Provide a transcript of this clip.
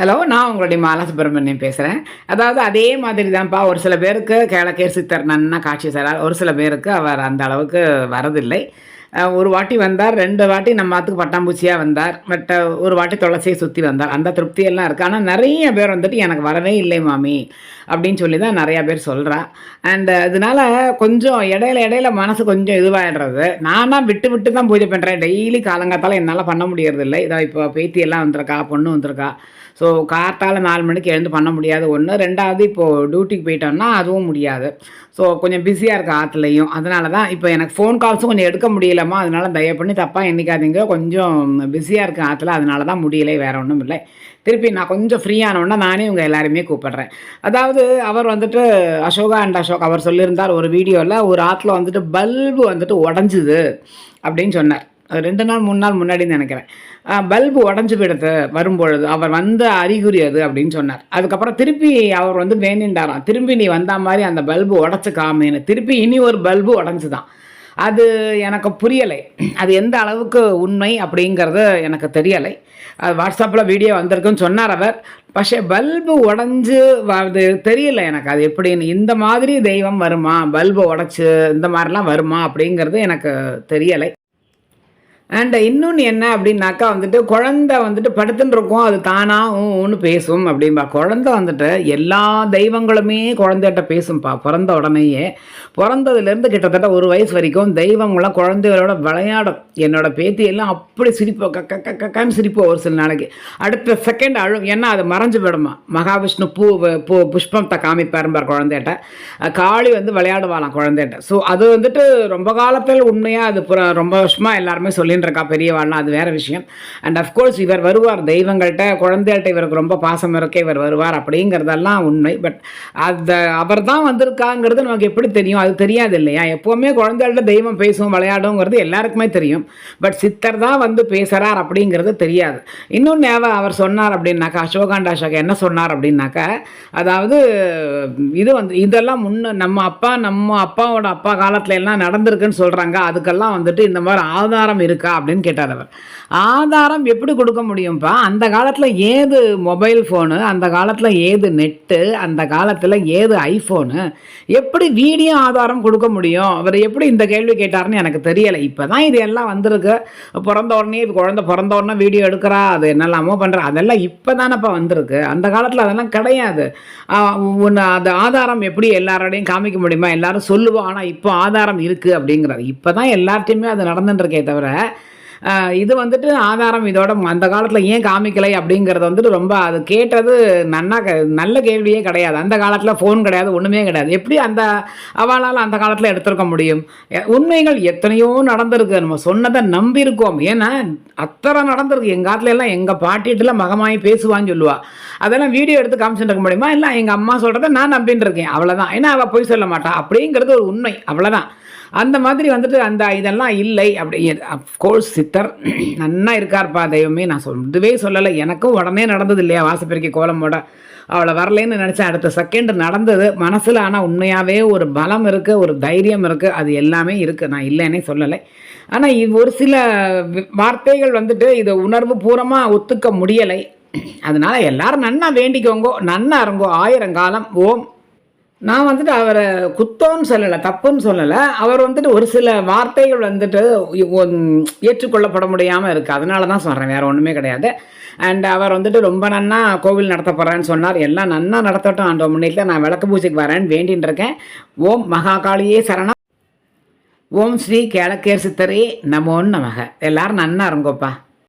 Hello நான் உங்களுடைய மாலா சுப்பிரமணியம் பேசுகிறேன் அதாவது அதே மாதிரி தான்ப்பா ஒரு சில பேருக்கு கேளக்கேர் சித்தர் நன்னா காட்சி தரார். ஒரு சில பேருக்கு அவர் அந்த அளவுக்கு வரதில்லை. ஒரு வாட்டி வந்தார் ரெண்டு வாட்டி நம்ம ஆற்றுக்கு பட்டாம்பூச்சியாக வந்தார் பட் ஒரு வாட்டி துளசியை சுற்றி வந்தார். அந்த திருப்தியெல்லாம் இருக்குது ஆனால் நிறைய பேர் வந்துட்டு எனக்கு வரவே இல்லை மாமி அப்படின்னு சொல்லி தான் நிறையா பேர் சொல்கிறா அண்டு அதனால கொஞ்சம் இடையில இடையில மனசு கொஞ்சம் இதுவாகிடுறது நானாக விட்டு விட்டு தான் பூஜை பண்ணுறேன் டெய்லி காலங்காத்தால் என்னால் பண்ண முடியறதில்லை. இதோ இப்போ பேத்தி எல்லாம் வந்திருக்கா பொண்ணு வந்திருக்கா. ஸோ காத்தால் நாலு மணிக்கு எழுந்து பண்ண முடியாது. ஒன்று ரெண்டாவது இப்போது டியூட்டிக்கு போயிட்டோம்னா அதுவும் முடியாது. ஸோ கொஞ்சம் பிஸியாக இருக்க ஆற்றுலையும் அதனால தான் இப்போ எனக்கு ஃபோன் கால்ஸும் கொஞ்சம் எடுக்க முடியலமா அதனால தயவு பண்ணி தப்பாக எண்ணிக்காதீங்க. கொஞ்சம் பிஸியாக இருக்க ஆற்றுல அதனால தான் முடியலை வேறு ஒன்றும் இல்லை. திருப்பி நான் கொஞ்சம் ஃப்ரீயானோன்னா நானே உங்கள் எல்லாருமே கூப்பிடுறேன். அதாவது அவர் வந்துட்டு அசோகா அண்ட் அசோக் அவர் சொல்லியிருந்தார் ஒரு வீடியோவில் ஒரு ஆற்றுல வந்துட்டு பல்பு வந்துட்டு உடஞ்சிது அப்படின்னு சொன்னார். ரெண்டு நாள் மூணு நாள் முன்னாடின்னு நினைக்கிறேன். பல்பு உடஞ்சி போயிடுது வரும்பொழுது. அவர் வந்த அறிகுறி அது அப்படின்னு சொன்னார். அதுக்கப்புறம் திருப்பி அவர் வந்து வேணின்றாராம் திரும்பி நீ வந்த மாதிரி அந்த பல்பு உடச்சி காமின்னு திருப்பி இனி ஒரு பல்பு உடஞ்சுதான். அது எனக்கு புரியலை. அது எந்த அளவுக்கு உண்மை அப்படிங்கிறது எனக்கு தெரியலை. அது வாட்ஸ்அப்பில் வீடியோ வந்திருக்குன்னு சொன்னார் அவர். பஷே பல்பு உடஞ்சி அது தெரியல எனக்கு. அது எப்படின்னு. இந்த மாதிரி தெய்வம் வருமா? பல்பு உடச்சி இந்த மாதிரிலாம் வருமா? அப்படிங்கிறது எனக்கு தெரியலை. அண்ட் இன்னொன்று என்ன அப்படின்னாக்கா வந்துட்டு குழந்தை வந்துட்டு படுத்துன்னு இருக்கும் அது தானா ஒன்று பேசும் அப்படின்பா குழந்தை வந்துட்டு எல்லா தெய்வங்களுமே குழந்தைகிட்ட பேசும்பா பிறந்த உடனேயே. பிறந்ததுலேருந்து கிட்டத்தட்ட ஒரு வயசு வரைக்கும் தெய்வங்களாம் குழந்தைகளோட விளையாடும். என்னோடய பேத்தி எல்லாம் அப்படி சிரிப்போம் கக்க க கக்கன்னு சிரிப்போம் ஒரு சில நாளைக்கு. அடுத்த செகண்ட் அழும் ஏன்னா அது மறைஞ்சு விடுமா மகாவிஷ்ணு பூ பூ புஷ்பத்தை காமிப்பாரும்பார் குழந்தைகிட்ட. காளி வந்து விளையாடுவாளாம் குழந்தைகிட்ட. ஸோ அது வந்துட்டு ரொம்ப காலத்தில் உண்மையாக அது புற- ரொம்ப வருஷமாக எல்லாருமே சொல்லி இருக்கா பெரியவாள்லாம் அது வேற விஷயம். அண்ட் அஃப்கோர்ஸ் இவர் வருவார். தெய்வங்கள்கிட்ட குழந்தைகள்ட்ட இவருக்கு ரொம்ப பாசம் இருக்க இவர் வருவார் அப்படிங்கிறதெல்லாம் உண்மை. பட் அந்த அவர் தான் வந்திருக்காங்கிறது நமக்கு எப்படி தெரியும்? அது தெரியாது இல்லையா? எப்போவுமே குழந்தைகள்ட்ட தெய்வம் பேசும் விளையாடுங்கிறது எல்லாருக்குமே தெரியும். பட் சித்தர் தான் வந்து பேசுகிறார் அப்படிங்கிறது தெரியாது. இன்னொன்று அவர் அவர் சொன்னார் அப்படின்னாக்கா அசோகாண்டா அசோக் என்ன சொன்னார் அப்படின்னாக்கா அதாவது இது வந்து இதெல்லாம் முன்ன நம்ம அப்பா நம்ம அப்பாவோட அப்பா காலத்துல எல்லாம் நடந்திருக்குன்னு சொல்கிறாங்க அதுக்கெல்லாம் வந்துட்டு இந்த மாதிரி ஆதாரம் இருக்கா? அப்படின்னு கேட்டார் அவர். ஆதாரம் எப்படி கொடுக்க முடியும்ப்பா அந்த காலத்தில் ஏது மொபைல் ஃபோனு அந்த காலத்தில் ஏது நெட்டு அந்த காலத்தில் ஏது ஐஃபோனு எப்படி வீடியோ ஆதாரம் கொடுக்க முடியும்? அவர் எப்படி இந்த கேள்வி கேட்டாருன்னு எனக்கு தெரியலை. இப்போ தான் இது எல்லாம் வந்திருக்கு. பிறந்த உடனே இப்போ குழந்தை பிறந்த உடனே வீடியோ எடுக்கிறா அது என்னெல்லாமோ பண்ணுறா அதெல்லாம் இப்போ தானேப்பா வந்திருக்கு. அந்த காலத்தில் அதெல்லாம் கிடையாது. ஒன்று அது ஆதாரம் எப்படி எல்லாரோடையும் காமிக்க முடியுமா? எல்லாரும் சொல்லுவோம் ஆனால் இப்போ ஆதாரம் இருக்குது அப்படிங்கிறாரு. இப்போ தான் எல்லார்ட்டையுமே அது நடந்துட்டுருக்கே தவிர இது வந்துட்டு ஆதாரம் இதோட அந்த காலத்தில் ஏன் காமிக்கலை அப்படிங்கிறது வந்துட்டு ரொம்ப அது கேட்டது நன்னா நல்ல கேள்வியே கிடையாது. அந்த காலத்தில் ஃபோன் கிடையாது ஒன்றுமே கிடையாது. எப்படி அந்த அவளால் அந்த காலத்தில் எடுத்திருக்க முடியும்? உண்மைகள் எத்தனையோ நடந்திருக்கு. நம்ம சொன்னதை நம்பியிருக்கோம். ஏன்னா அத்தனை நடந்திருக்கு. எங்கள் காலத்துல எல்லாம் எங்கள் பாட்டிட்டுல மகமாயி பேசுவான்னு சொல்லுவா. அதெல்லாம் வீடியோ எடுத்து காமிச்சுட்டு இருக்க முடியுமா? இல்லை எங்கள் அம்மா சொல்கிறத நான் நம்பின்னு இருக்கேன். அவ்வளோதான் ஏன்னா அவள் பொய் சொல்ல மாட்டான் அப்படிங்கிறது ஒரு உண்மை. அவ்வளோதான் அந்த மாதிரி வந்துட்டு அந்த இதெல்லாம் இல்லை. அப்படி அஃப்கோர்ஸ் சித்தர் நன்னா இருக்கார்ப்பா தெய்வமே. நான் சொல் இதுவே சொல்லலை. எனக்கும் உடனே நடந்தது இல்லையா? வாசப்பெருக்கி கோலமோட அவளை வரலேன்னு நினச்சேன். அடுத்த செகண்ட் நடந்தது. மனசில் ஆனால் உண்மையாகவே ஒரு பலம் இருக்குது ஒரு தைரியம் இருக்குது அது எல்லாமே இருக்குது நான் இல்லைன்னே சொல்லலை. ஆனால் இது ஒரு சில வார்த்தைகள் வந்துட்டு இதை உணர்வு பூர்வமாக ஒத்துக்க முடியலை. அதனால் எல்லாரும் நன்னா வேண்டிக்கோங்கோ நன்னா இருங்கோ. ஆயிரங்காலம். ஓம். நான் வந்துட்டு அவரை குத்தோன்னு சொல்லலை தப்புன்னு சொல்லலை. அவர் வந்துட்டு ஒரு சில வார்த்தைகள் வந்துட்டு ஏற்றுக்கொள்ளப்பட முடியாமல் இருக்குது அதனால தான் சொல்கிறேன் வேறு ஒன்றுமே கிடையாது. அண்ட் அவர் வந்துட்டு ரொம்ப நன்னா கோவில் நடத்த போகிறேன்னு சொன்னார். எல்லாம் நன்னா நடத்தட்டும் ஆண்ட முன்னிட்டு நான் விளக்கு பூஜைக்கு வரேன்னு வேண்டின்னு இருக்கேன். ஓம் மகாகாளியே சரணா ஓம் ஸ்ரீ கேளக்கேர் சித்தரே நமோன்னு நமக. எல்லாரும் நன்னா இருங்கோப்பா.